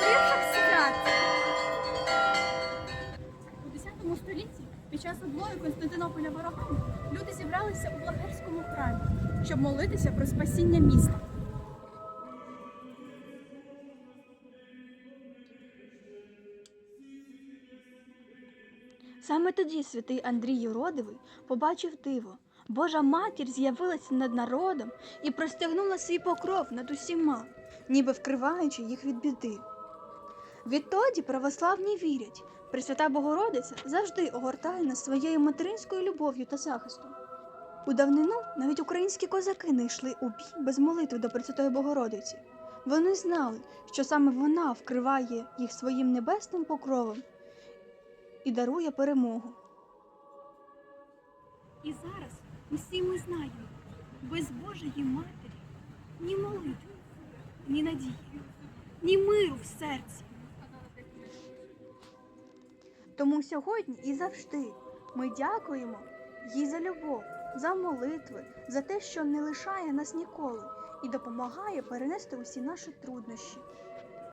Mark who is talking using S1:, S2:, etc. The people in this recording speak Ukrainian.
S1: встигла зібрати. У 10 столітті під час облоги Константинополя ворогами люди зібралися у Блахерському храмі, щоб молитися про спасіння міста.
S2: Саме тоді святий Андрій Юродивий побачив диво. Божа матір з'явилася над народом і простягнула свій покров над усіма, ніби вкриваючи їх від біди. Відтоді православні вірять, Пресвята Богородиця завжди огортає нас своєю материнською любов'ю та захистом. У давнину навіть українські козаки не йшли у бій без молитви до Пресвятої Богородиці. Вони знали, що саме вона вкриває їх своїм небесним покровом і дарує перемогу.
S1: І зараз усі ми знаємо, без Божої Матері ні молитви, ні надії, ні миру в серці.
S2: Тому сьогодні і завжди ми дякуємо їй за любов, за молитви, за те, що не лишає нас ніколи і допомагає перенести усі наші труднощі.